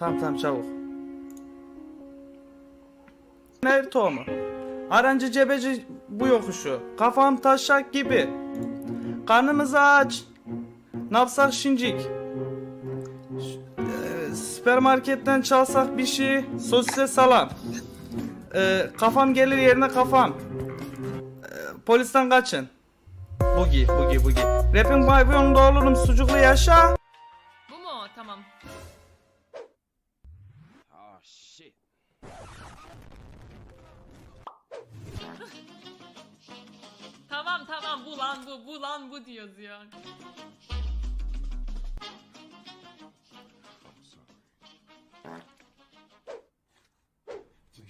Tamam tamam çabuk. Ne tohumu? Arancı cebeci bu yokuşu. Kafam taşak gibi. Karnımız aç. Ne yapsak şincik? Eee, süpermarketten çalsak bir şey. Sosise salam. Eee, kafam gelir yerine kafam. Eee, polisten kaçın. Bugi, bugi, bugi. Rapin pavyonunda olurum sucuklu yaşa. Bu mu? Tamam. Tamam bu lan bu bu lan bu diyor diyor.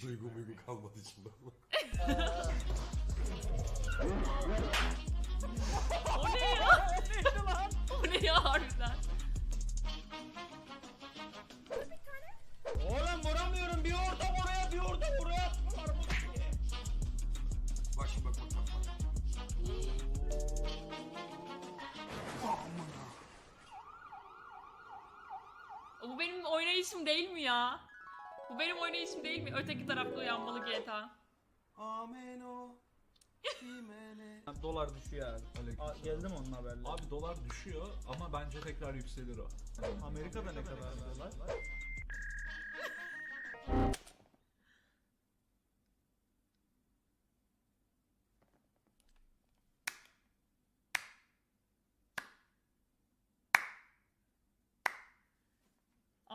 Duygu muygu kalmadı içimde. O ne ya? o ne ya harbiden? Oğlum vuramıyorum bir orada oynayışım değil mi ya? Bu benim oynayışım değil mi? Öteki tarafta uyanmalı GTA. Ameno. Kimene. Dolar düşüyor abi. Aa, geldi mi onun haberleri? Abi dolar düşüyor ama bence tekrar yükselir o. Amerika'da ne kadar dolar?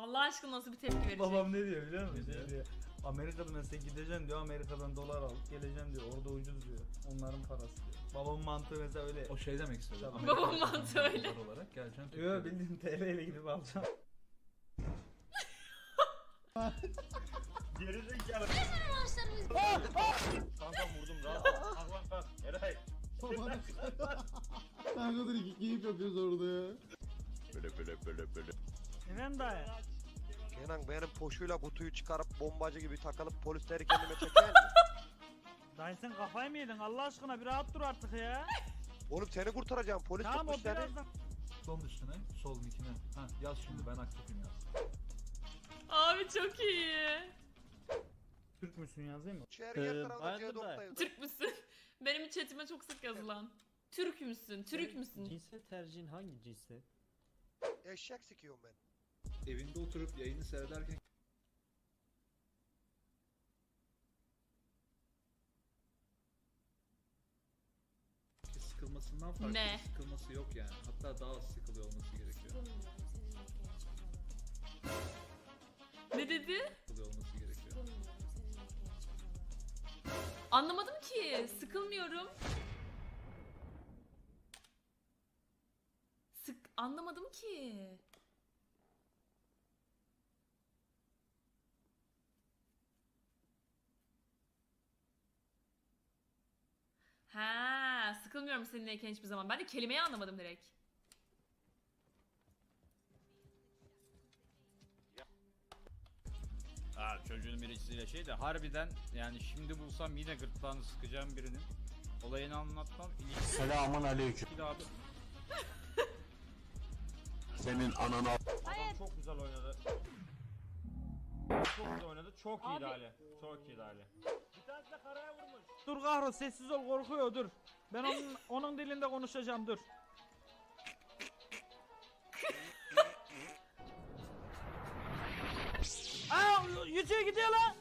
Allah aşkına nasıl bir tepki verecek? Babam ne diyor biliyor musun? Şey diyor. Amerika'da mesela gideceksin diyor Amerika'dan dolar al geleceksin diyor orada ucuz diyor onların parası diyor. Babamın mantığı mesela öyle. O şey demek istedi. Tabii. Amerika'da Babam mantığı öyle. dolar olarak geleceksin. Yo Türkiye'de. bildiğin TL ile gidip alacağım. Geri zekalı. Kanka vurdum rahat. Kalk kalk. Eray. Ne kadar iki keyif yapıyoruz orada ya. Böyle böyle böyle böyle. Kenan dayı. Kenan benim poşuyla kutuyu çıkarıp bombacı gibi takılıp polisleri kendime çeker mi? Dayı sen kafayı mı yedin Allah aşkına bir rahat dur artık ya. Oğlum seni kurtaracağım polis tamam o tutmuş seni. birazdan. Sol üstüne, sol nickine. Ha yaz şimdi ben aktifim yaz. Abi çok iyi. Türk müsün yazayım mı? Ee, tarafında hayırdır C4'tayız. dayı? Türk müsün? Benim chatime çok sık yazılan. Türk müsün? Türk müsün? Cinsel tercihin hangi cinsel? Eşek sikiyorum ben. Evinde oturup yayını seyrederken sıkılmasından farklı Ne? bir sıkılması yok yani. Hatta daha az sıkılıyor olması gerekiyor. Ne dedi? Sıkılıyor olması gerekiyor. Anlamadım ki. Sıkılmıyorum. Sık anlamadım ki. Ha, sıkılmıyorum seninleyken hiçbir zaman. Ben de kelimeyi anlamadım direkt. Ha çocuğun birisiyle şey de harbiden yani şimdi bulsam yine gırtlağını sıkacağım birinin. Olayını anlatmam. İlişki Selamun aleyküm. abi. Senin ananı Adam çok güzel oynadı. Çok güzel oynadı. Çok iyiydi Ali. Çok iyiydi Ali. Dur Kahro sessiz ol korkuyor dur. Ben onun, onun dilinde konuşacağım dur. Aa yüzüğü gidiyor lan.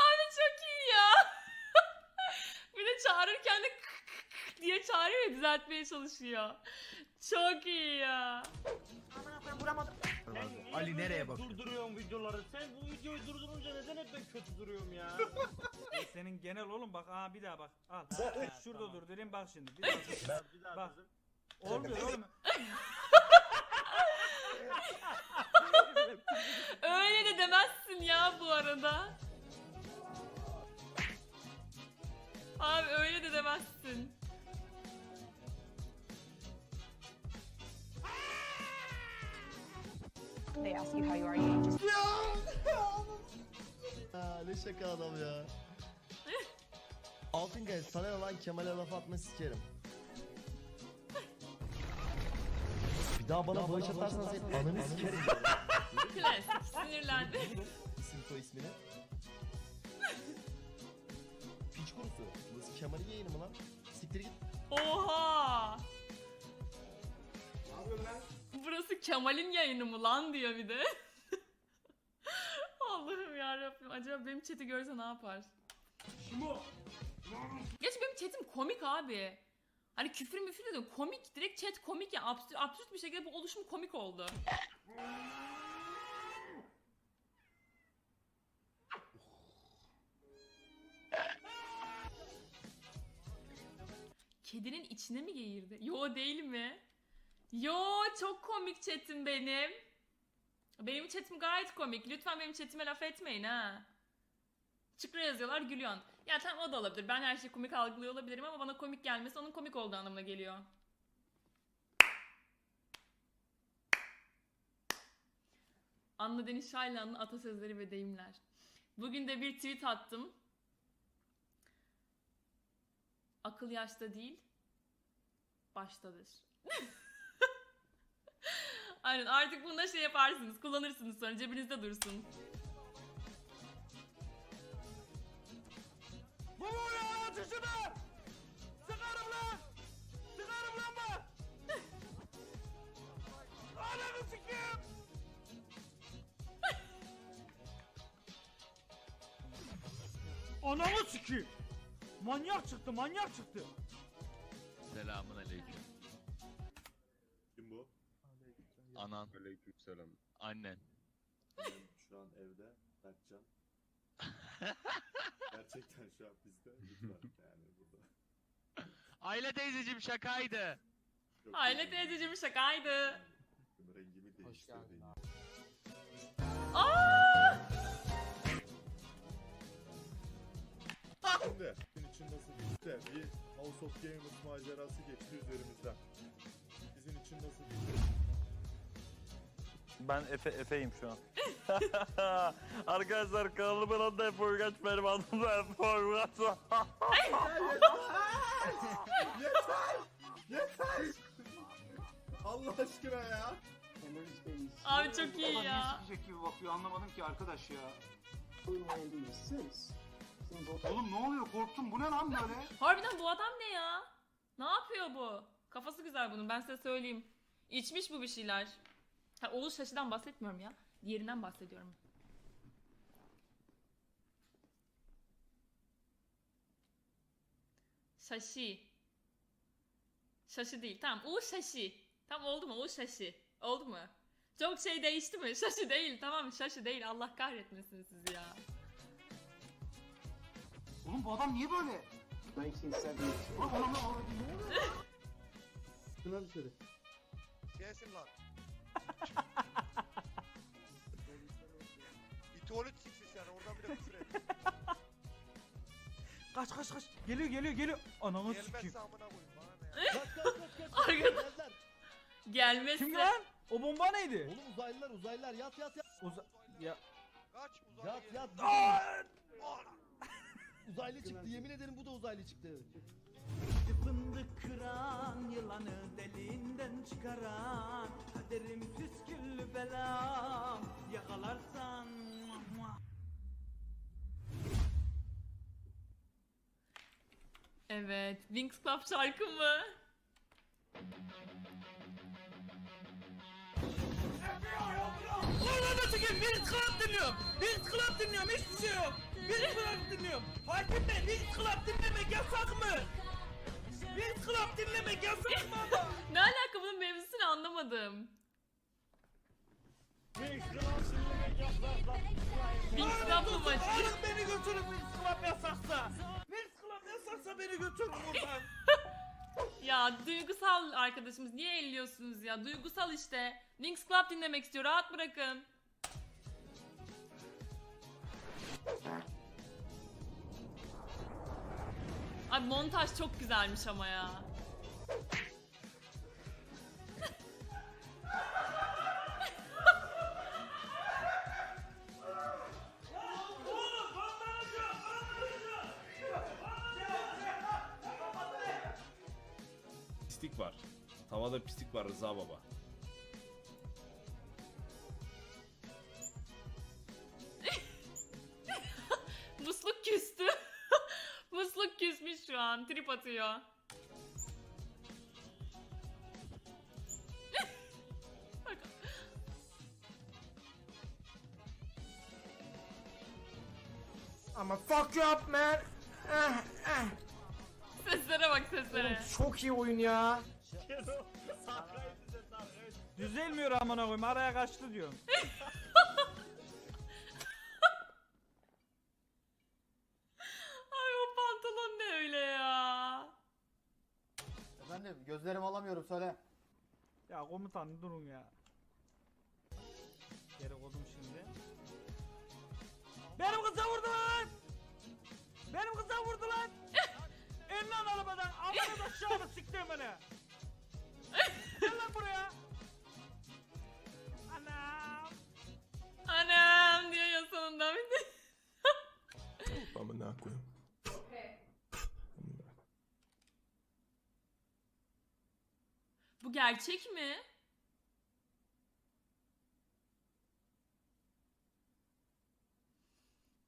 Abi çok iyi ya. bir de çağırırken de diye çağırıyor ya düzeltmeye çalışıyor. Çok iyi ya. Ali nereye bakıyor? Durduruyorum videoları. Sen bu videoyu durdurunca neden hep ben kötü duruyorum ya? E, Senin genel oğlum bak aa bir daha bak. Al. Şurada dur dedim bak şimdi. Bir daha bir daha Bak. durdur. Olmuyor oğlum. Öyle de demezsin ya bu arada. Abi öyle de demezsin. They ask you how you are, you just Ya ne şaka adam ya. Altın Kaya sana olan Kemal'e laf atma sikerim. Bir daha bana bağış atarsan senin ananı sikerim. Klasik sinirlendi. Soy ismini. Piç kurusu. Kemal'in yayını mı lan? Siktir git. Oha! Kemal'in yayını mı lan diyor bir de. Allah'ım yarabbim. Acaba benim chat'i görse ne yapar? Geç benim chat'im komik abi. Hani küfür müfür de değil, komik. Direkt chat komik ya. Absürt, absürt bir şekilde bu oluşum komik oldu. Kedinin içine mi geğirdi? Yo değil mi? Yo çok komik chatim benim. Benim chatim gayet komik. Lütfen benim chatime laf etmeyin ha. Çıkra yazıyorlar gülüyorsun. Ya tamam o da olabilir. Ben her şeyi komik algılıyor olabilirim ama bana komik gelmesi onun komik olduğu anlamına geliyor. Anla Deniz Şaylan'ın atasözleri ve deyimler. Bugün de bir tweet attım. Akıl yaşta değil, baştadır. Aynen artık bunda şey yaparsınız, kullanırsınız sonra cebinizde dursun. Bu ya ateşini! Sıkarım lan! Sıkarım lan bak! Ananı sikeyim! Ananı sikeyim! Manyak çıktı, manyak çıktı. Selamun aleyküm. Anan, Aleykümselam. annen. Şu an evde. Berkcan. Gerçekten şu an bizde. Lütfen yani burada. Aile teyzeciğim şakaydı. Yok, Aile yani teyzeciğim şakaydı. Rengimi değiştirdi. Aa! Şimdi gün için nasıl geçti? Bir House of Gamers macerası geçti üzerimizden. Ben Efe Efe'yim şu an. Arkadaşlar kanalımın adı Efe Uygaç benim adım da Efe Uygaç. Yeter! Yeter! Allah aşkına ya! Abi çok iyi ya. Sikecek gibi bakıyor anlamadım ki arkadaş ya. Oğlum ne oluyor korktum bu ne lan böyle? Harbiden bu adam ne ya? Ne yapıyor bu? Kafası güzel bunun ben size söyleyeyim. İçmiş bu bir şeyler. Ha, Oğuz Şaşı'dan bahsetmiyorum ya. Diğerinden bahsediyorum. Şaşı. Şaşı değil. Tamam. U Şaşı. Tamam oldu mu? U Şaşı. Oldu mu? Çok şey değişti mi? Şaşı değil. Tamam şaşı değil. Allah kahretmesin sizi ya. Oğlum bu adam niye böyle? 1970. Oğlum oğlum oğlum. Şuna dışarı. Gelsin lan. İtolit siksin sen oradan bile küfür et. Kaç kaç kaç. Geliyor geliyor geliyor. Ananı sikeyim. Gelmezse amına koyayım bana ne ya. Kaç kaç kaç kaç. Arkada- Geldiler. Gelmesi. Kim lan? O bomba neydi? Oğlum uzaylılar uzaylılar yat yat yat. Uza ya Kaç uzaylı Yat yat. Aa! Uzaylı çıktı yemin ederim bu da uzaylı çıktı. Fındık kıran yılanı deliğinden çıkaran Kaderim püsküllü belam yakalarsan Evet. Wings Club şarkı mı? Ananı sikeyim bir club dinliyorum Bir club dinliyorum hiçbir şey yok Bir club dinliyorum Hakim Bey bir club dinlemek yasak mı? Bir club dinlemek yasak mı ama? Ne alaka bunun mevzusunu anlamadım. Wings Club mı maçı? Alın beni götürün bir club yasaksa Yasaksa beni götürün buradan Ya duygusal arkadaşımız niye elliyorsunuz ya? Duygusal işte. Wings Club dinlemek istiyor. Rahat bırakın. Abi montaj çok güzelmiş ama ya. Rıza Baba. Musluk küstü. Musluk küsmüş şu an. Trip atıyor. Ama fuck you up man. Eh, eh. Seslere bak seslere. Çok iyi oyun ya. Düzelmiyor amına koyayım araya kaçtı diyorum. Ay o pantolon ne öyle ya? Efendim gözlerimi alamıyorum söyle. Ya komutan durun ya. Geri koydum şimdi. Benim kıza vurdu lan! Benim kıza vurdu lan! İn lan arabadan! Amına aşağıma siktir beni! Gel lan buraya! Anam! Anam diyor ya sonunda bir de. Amına koyayım. Bu gerçek mi?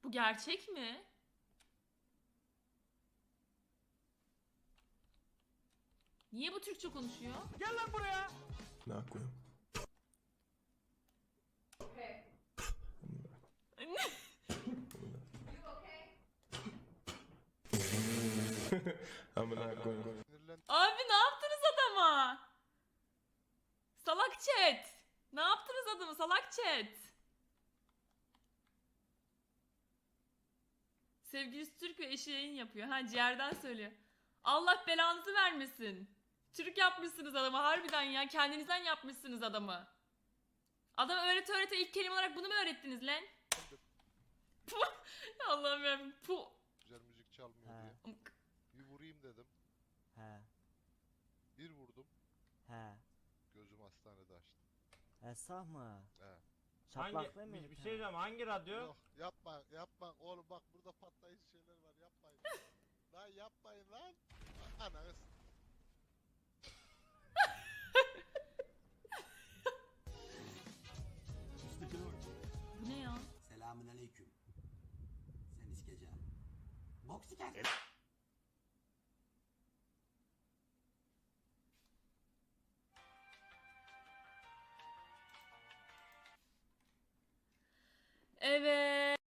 Bu gerçek mi? Niye bu Türkçe konuşuyor? Gel lan buraya! Amına koyayım. Abi ne yaptınız adama? Salak chat. Ne yaptınız adamı salak chat? Sevgilisi Türk ve eşi yayın yapıyor. Ha ciğerden söylüyor. Allah belanızı vermesin. Türk yapmışsınız adamı harbiden ya. Kendinizden yapmışsınız adamı. Adam öğrete öğrete ilk kelime olarak bunu mu öğrettiniz lan? Puh. Allah'ım yarabbim. Puh. Güzel müzik çalmıyor diye. Bir vurayım dedim. He Bir vurdum. he. Gözüm hastanede açtı. Esah mı? He. Hangi, bir, bir şey diyeceğim hangi radyo? Yok yapma yapma oğlum bak burada patlayıcı şeyler var yapmayın. lan yapmayın lan. Ananız. Bu Popsicle. Evet.